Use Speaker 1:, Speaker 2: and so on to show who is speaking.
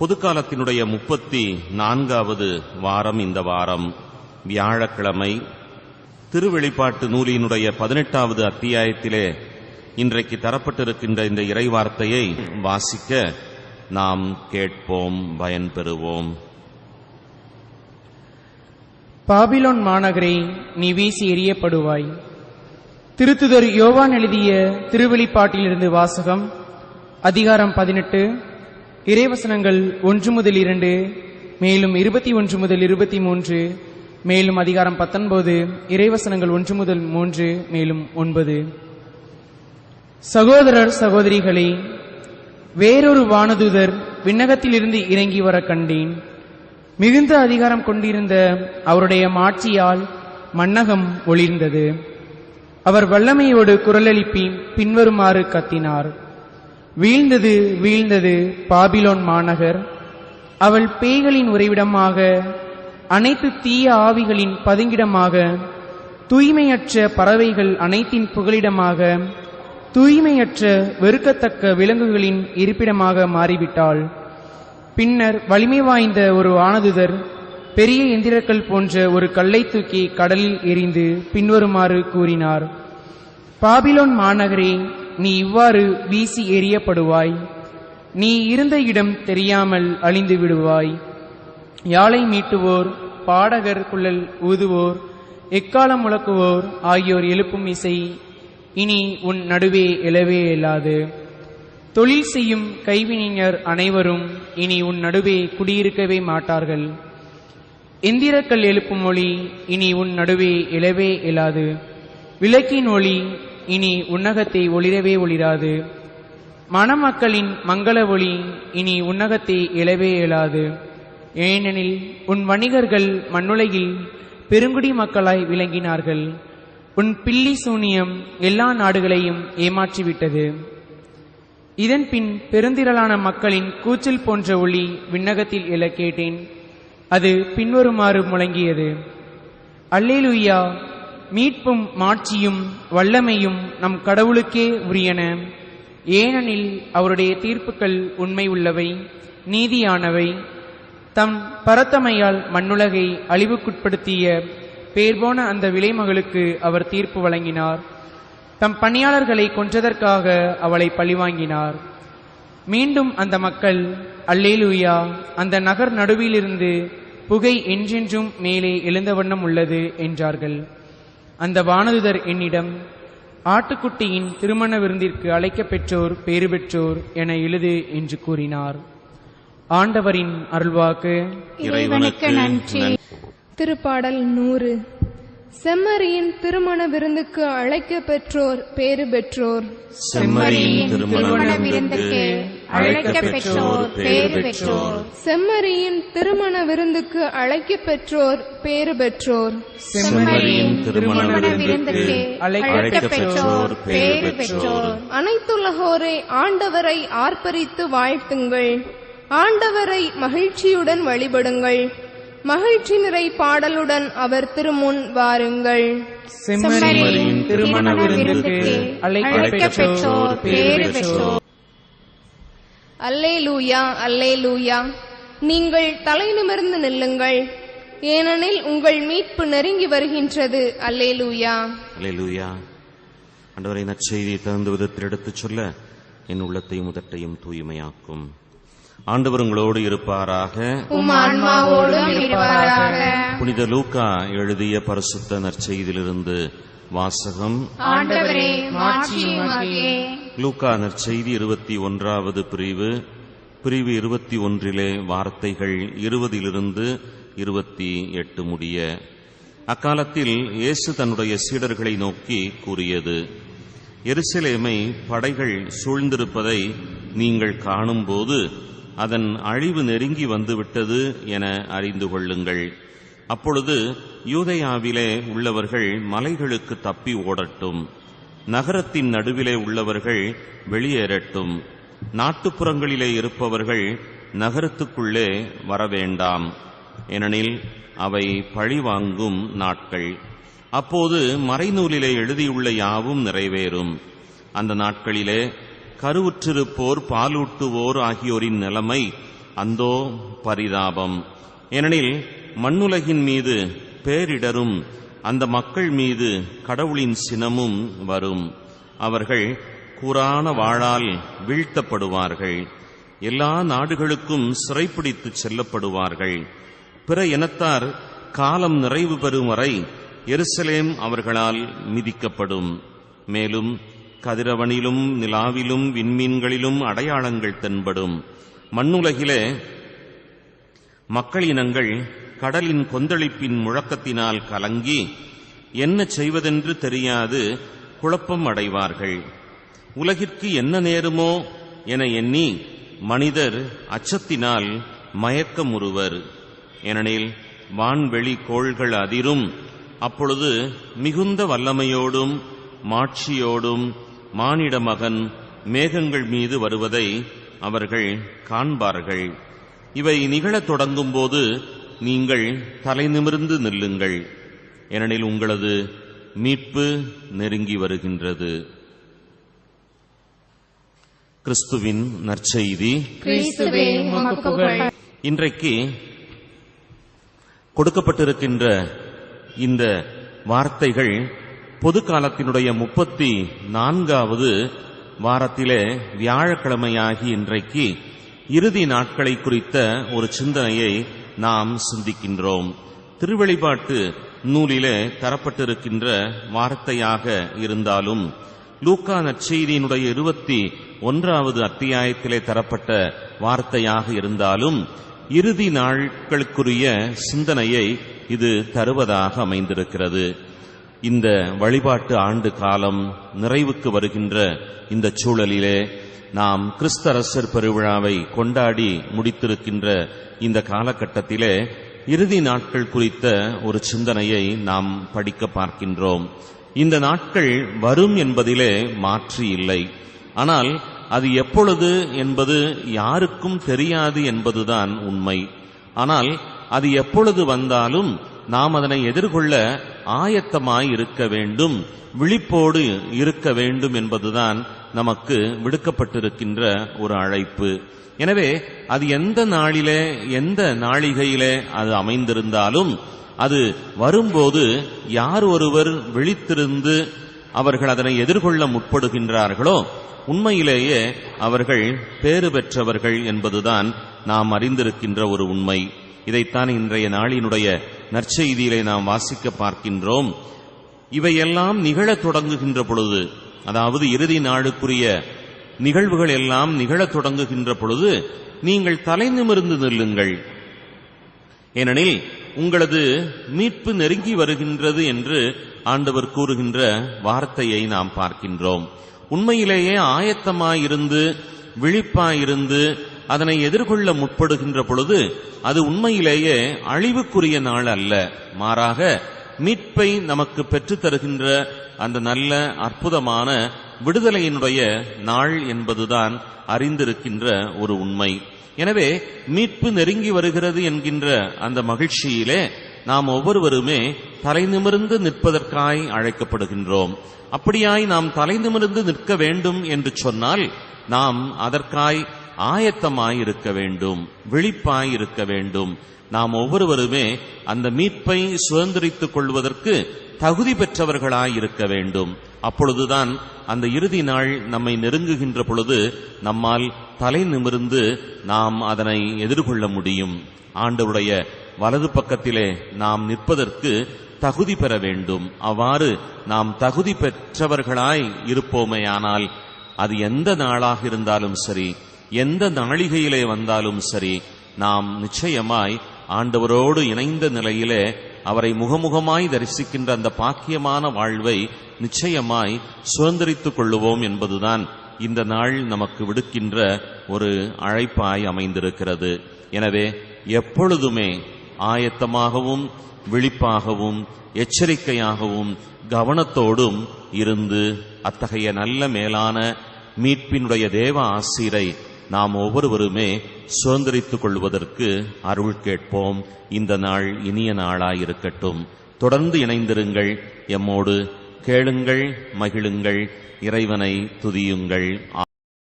Speaker 1: பொதுக்காலத்தினுடைய முப்பத்தி நான்காவது வாரம் இந்த வாரம் வியாழக்கிழமை. திருவெளிப்பாட்டு நூலினுடைய பதினெட்டாவது அத்தியாயத்திலே இன்றைக்கு தரப்பட்டிருக்கின்ற இந்த இறைவார்த்தையை வாசிக்க நாம் கேட்போம் பயன்பெறுவோம்
Speaker 2: பாபிலோன் மாநகரே நீ வீசி எறியப்படுவாய். திருத்துதர் யோவான் எழுதிய திருவெளிப்பாட்டிலிருந்து வாசகம் அதிகாரம் பதினெட்டு. இறைவசனங்கள் ஒன்று முதல் இரண்டு மேலும் இருபத்தி ஒன்று முதல் இருபத்தி மூன்று மேலும் அதிகாரம் பத்தொன்பது இறைவசனங்கள் ஒன்று முதல் மூன்று மேலும் ஒன்பது. சகோதரர் சகோதரிகளே வேறொரு வானதூதர் விண்ணகத்திலிருந்து இறங்கி வர கண்டேன். மிகுந்த அதிகாரம் கொண்டிருந்த அவருடைய மாட்சியால் மன்னகம் ஒளிர்ந்தது. அவர் வல்லமையோடு குரலெழுப்பி பின்வருமாறு கத்தினார். வீழ்ந்தது வீழ்ந்தது. பாபிலோன் மாநகர். அவள் பேய்களின் உறைவிடமாக அனைத்து தீய ஆவிகளின் பதுங்கிடமாக தூய்மையற்ற பறவைகள் அனைத்தின் புகலிடமாக தூய்மையற்ற வெறுக்கத்தக்க விலங்குகளின் இருப்பிடமாக மாறிவிட்டாள். பின்னர் வலிமை வாய்ந்த ஒரு ஆனதுதர் பெரிய எந்திரக்கல் போன்ற ஒரு கல்லை தூக்கி கடலில் எரிந்து பின்வருமாறு கூறினார். பாபிலோன் மாநகரே நீ இவ்வாறு வீசி எறியப்படுவாய். நீ இருந்த இடம் தெரியாமல் அழிந்து விடுவாய். யாழை மீட்டுவோர் பாடகர் குழல் ஊதுவோர் எக்காலம் முழக்குவோர் ஆகியோர் எழுப்பும் இசை இனி உன் நடுவே எழவே இயலாது. தொழில் செய்யும் கைவினைஞர் அனைவரும் இனி உன் நடுவே குடியிருக்கவே மாட்டார்கள். எந்திரக்கல் எழுப்பும் ஒளி இனி உன் நடுவே எழவே இயலாது. விளக்கின் ஒளி இனி உன்னகத்தை ஒளிரவே ஒளிராது. மணமக்களின் மங்கள ஒளி இனி உன்னகத்தை எழவே இயலாது ஏனெனில் உன் வணிகர்கள் மண்ணுலகில் பெருங்குடி மக்களாய் விளங்கினார்கள். உன் பில்லி சூனியம் எல்லா நாடுகளையும் ஏமாற்றிவிட்டது. இதன் பின் பெருந்திரளான மக்களின் கூச்சல் போன்ற ஒளி விண்ணகத்தில் எழ கேட்டேன். அது பின்வருமாறு முழங்கியது. அல்லேலுயா மீட்பும் மாட்சியும் வல்லமையும் நம் கடவுளுக்கே உரியன. ஏனெனில் அவருடைய தீர்ப்புகள் உண்மை உள்ளவை நீதியானவை. தம் பரத்தமையால் மண்ணுலகை அழிவுக்குட்படுத்திய பேர்போன அந்த விலைமகளுக்கு அவர் தீர்ப்பு வழங்கினார். தம் பணியாளர்களை கொன்றதற்காக அவளை பழிவாங்கினார். மீண்டும் அந்த மக்கள் அல்லேலூயா அந்த நகர் நடுவிலிருந்து புகை என்றென்றும் மேலே எழுந்த வண்ணம் உள்ளது என்றார்கள். அந்த வானதுதர் என்னிடம் ஆட்டுக்குட்டியின் திருமண விருந்திற்கு அழைக்கப் பெற்றோர் பேறு பெற்றோர் என எழுது என்று கூறினார். ஆண்டவரின் அருள்வாக்கு.
Speaker 3: இறைவனுக்கு நன்றி. திருப்பாடல் நூறு. செம்மறியின் திருமண விருந்துக்கு அழைக்க பெற்றோர் பேறு பெற்றோர்.
Speaker 1: செம்மறியின் திருமண விருந்துக்கு
Speaker 3: அழைக்கப் பெற்றோர் பேறு பெற்றோர். செம்மறியின் திருமண விருந்துக்கு அழைக்க பெற்றோர் பேறு பெற்றோர்.
Speaker 1: செம்மறியின் திருமண விருந்துக்கு
Speaker 3: அழைக்கப் பெற்றோர் பேறு பெற்றோர். அனைத்துலகோரை ஆண்டவரை ஆர்ப்பரித்து வாழ்த்துங்கள். ஆண்டவரை மகிழ்ச்சியுடன் வழிபடுங்கள். மகிழ்ச்சி நிறை பாடலுடன் அவர் திருமுன் வாருங்கள்.
Speaker 2: செம்மறியின் திருமண விருந்துக்கு அழைக்கப் பெற்றோர் பேறு பெற்றோர்.
Speaker 3: அல்லேலூயா அல்லேலூயா. நீங்கள் தலை நிமிர்ந்து நில்லுங்கள். ஏனெனில் உங்கள் மீட்பு நெருங்கி வருகின்றது. அல்லேலூயா.
Speaker 1: அல்லேலூயா. ஆண்டவரை நற்செய்தியை தகுந்த விதத்தில் எடுத்துச் சொல்ல என் உள்ளத்தையும் உதட்டையும் தூய்மையாக்கும். ஆண்டவர் உங்களோடு இருப்பாராக. புனித லூக்கா எழுதிய பரிசுத்த நற்செய்தியிலிருந்து வாசகம். லூக்கா நற்செய்தி இருபத்தி ஒன்றாவது பிரிவு. பிரிவு இருபத்தி ஒன்றிலே வார்த்தைகள் இருபதிலிருந்து இருபத்தி எட்டு முடிய. அக்காலத்தில் இயேசு தன்னுடைய சீடர்களை நோக்கி கூறியது எருசலேமை படைகள் சூழ்ந்திருப்பதை நீங்கள் காணும்போது அதன் அழிவு நெருங்கி வந்துவிட்டது என அறிந்து கொள்ளுங்கள். அப்பொழுது யூதயாவிலே உள்ளவர்கள் மலைகளுக்கு தப்பி ஓடட்டும். நகரத்தின் நடுவிலே உள்ளவர்கள் வெளியேறட்டும். நாட்டுப்புறங்களிலே இருப்பவர்கள் நகரத்துக்குள்ளே வரவேண்டாம். ஏனெனில் அவை பழிவாங்கும் நாட்கள். அப்போது மறைநூலிலே எழுதியுள்ள யாவும் நிறைவேறும். அந்த நாட்களிலே கருவுற்றிருப்போர் பாலூட்டுவோர் ஆகியோரின் நிலைமை அந்தோ பரிதாபம். ஏனெனில் மண்ணுலகின் மீது பேரிடரும் அந்த மக்கள் மீது கடவுளின் சினமும் வரும். அவர்கள் கூரான வாழால் வீழ்த்தப்படுவார்கள். எல்லா நாடுகளுக்கும் சிறைப்பிடித்துச் செல்லப்படுவார்கள். பிற இனத்தார் காலம் நிறைவு பெறும் வரை எருசலேம் அவர்களால் மிதிக்கப்படும். மேலும் கதிரவனிலும் நிலாவிலும் விண்மீன்களிலும் அடையாளங்கள் தென்படும். மண்ணுலகிலே மக்களினங்கள் கடலின் கொந்தளிப்பின் முழக்கத்தினால் கலங்கி என்ன செய்வதென்று தெரியாது குழப்பம் அடைவார்கள். உலகிற்கு என்ன நேருமோ என எண்ணி மனிதர் அச்சத்தினால் மயக்கமுறுவர் ஏனெனில் வான்வெளி கோள்கள் அதிரும். அப்பொழுது மிகுந்த வல்லமையோடும் மாட்சியோடும் மானிட மகன் மேகங்கள் மீது வருவதை அவர்கள் காண்பார்கள். இவை நிகழத் தொடங்கும்போது நீங்கள் தலை நிமிர்ந்து நில்லுங்கள். ஏனெனில் உங்களது மீட்பு நெருங்கி வருகின்றது. கிறிஸ்துவின் நற்செய்தி. இன்றைக்கு கொடுக்கப்பட்டிருக்கின்ற இந்த வார்த்தைகள் பொது காலத்தினுடைய முப்பத்தி நான்காவது வாரத்திலே வியாழக்கிழமையாகி இன்றைக்கு இறுதி நாட்களை குறித்த ஒரு சிந்தனையை நாம் சிந்திக்கின்றோம். திருவெளிப்பாட்டு நூலிலே தரப்பட்டிருக்கின்ற வார்த்தையாக இருந்தாலும் லூக்கா நற்செய்தியினுடைய இருபத்தி ஒன்றாவது அத்தியாயத்திலே தரப்பட்ட வார்த்தையாக இருந்தாலும் இறுதி நாட்களுக்குரிய சிந்தனையை இது தருவதாக அமைந்திருக்கிறது. இந்த வழிபாட்டு ஆண்டு காலம் நிறைவுக்கு வருகின்ற இந்த சூழலிலே நாம் கிறிஸ்தரசர் பெருவிழாவை கொண்டாடி முடித்திருக்கின்ற இந்த காலகட்டத்திலே இறுதி நாட்கள் குறித்த ஒரு சிந்தனையை நாம் படிக்க பார்க்கின்றோம். இந்த நாட்கள் வரும் என்பதிலே மாற்று இல்லை. ஆனால் அது எப்பொழுது என்பது யாருக்கும் தெரியாது என்பதுதான் உண்மை. ஆனால் அது எப்பொழுது வந்தாலும் நாம் அதனை எதிர்கொள்ள ஆயத்தமாய் இருக்க வேண்டும் விழிப்போடு இருக்க வேண்டும் என்பதுதான் நமக்கு விடுக்கப்பட்டிருக்கின்ற ஒரு அழைப்பு. எனவே அது எந்த நாளிலே எந்த நாளிகையிலே அது அமைந்திருந்தாலும் அது வரும்போது யார் ஒருவர் விழித்திருந்து அவர்கள் அதனை எதிர்கொள்ள முற்படுகின்றார்களோ உண்மையிலேயே அவர்கள் பேறு பெற்றவர்கள் என்பதுதான் நாம் அறிந்திருக்கின்ற ஒரு உண்மை. இதைத்தான் இன்றைய நாளினுடைய நற்செய்தியிலே நாம் வாசிக்க பார்க்கின்றோம். இவையெல்லாம் நிகழத் தொடங்குகின்ற பொழுது அதாவது இறுதி நாளுக்குரிய நிகழ்வுகள் எல்லாம் நிகழத் தொடங்குகின்ற பொழுது நீங்கள் தலை நிமிர்ந்து நில்லுங்கள். ஏனெனில் உங்களது மீட்பு நெருங்கி வருகின்றது என்று ஆண்டவர் கூறுகின்ற வார்த்தையை நாம் பார்க்கின்றோம். உண்மையிலேயே ஆயத்தமாயிருந்து விழிப்பாயிருந்து அதனை எதிர்கொள்ள முற்படுகின்ற பொழுது அது உண்மையிலேயே அழிவுக்குரிய நாள் அல்ல. மாறாக மீட்பை நமக்கு பெற்றுத் தருகின்ற அந்த நல்ல அற்புதமான விடுதலையினுடைய நாள் என்பதுதான் அறிந்திருக்கின்ற ஒரு உண்மை. எனவே மீட்பு நெருங்கி வருகிறது என்கின்ற அந்த மகிழ்ச்சியிலே நாம் ஒவ்வொருவருமே தலை நிமிர்ந்து நிற்பதற்காய் அழைக்கப்படுகின்றோம். அப்படியாய் நாம் தலை நிமிர்ந்து நிற்க வேண்டும் என்று சொன்னால் நாம் அதற்காய் ஆயத்தமாய் இருக்க வேண்டும் விழிப்பாயிருக்க வேண்டும். நாம் ஒவ்வொருவருமே அந்த மீட்பை சுதந்திரித்துக் கொள்வதற்கு தகுதி பெற்றவர்களாய் இருக்க வேண்டும். அப்பொழுதுதான் அந்த இறுதி நாள் நம்மை நெருங்குகின்ற பொழுது நம்மால் தலை நிமிர்ந்து நாம் அதனை எதிர்கொள்ள முடியும். ஆண்டவருடைய வலது பக்கத்திலே நாம் நிற்பதற்கு தகுதி பெற வேண்டும். அவ்வாறு நாம் தகுதி பெற்றவர்களாய் இருப்போமேயானால் அது எந்த நாளாக இருந்தாலும் சரி எந்த நாளிகையிலே வந்தாலும் சரி நாம் நிச்சயமாய் ஆண்டவரோடு இணைந்த நிலையிலே அவரை முகமுகமாய் தரிசிக்கின்ற அந்த பாக்கியமான வாழ்வை நிச்சயமாய் சுதந்திரித்துக் கொள்ளுவோம் என்பதுதான் இந்த நாள் நமக்கு விடுக்கின்ற ஒரு அழைப்பாய் அமைந்திருக்கிறது. எனவே எப்பொழுதுமே ஆயத்தமாகவும் விழிப்பாகவும் எச்சரிக்கையாகவும் கவனத்தோடும் இருந்து அத்தகைய நல்ல மேலான மீட்பினுடைய தேவ ஆசிரை நாம் ஒவ்வொருவருமே சுதந்திரித்துக் கொள்வதற்கு அருள் கேட்போம். இந்த நாள் இனிய நாளாயிருக்கட்டும். தொடர்ந்து இணைந்திருங்கள். எம்மோடு கேளுங்கள் மகிழுங்கள். இறைவனை துதியுங்கள்.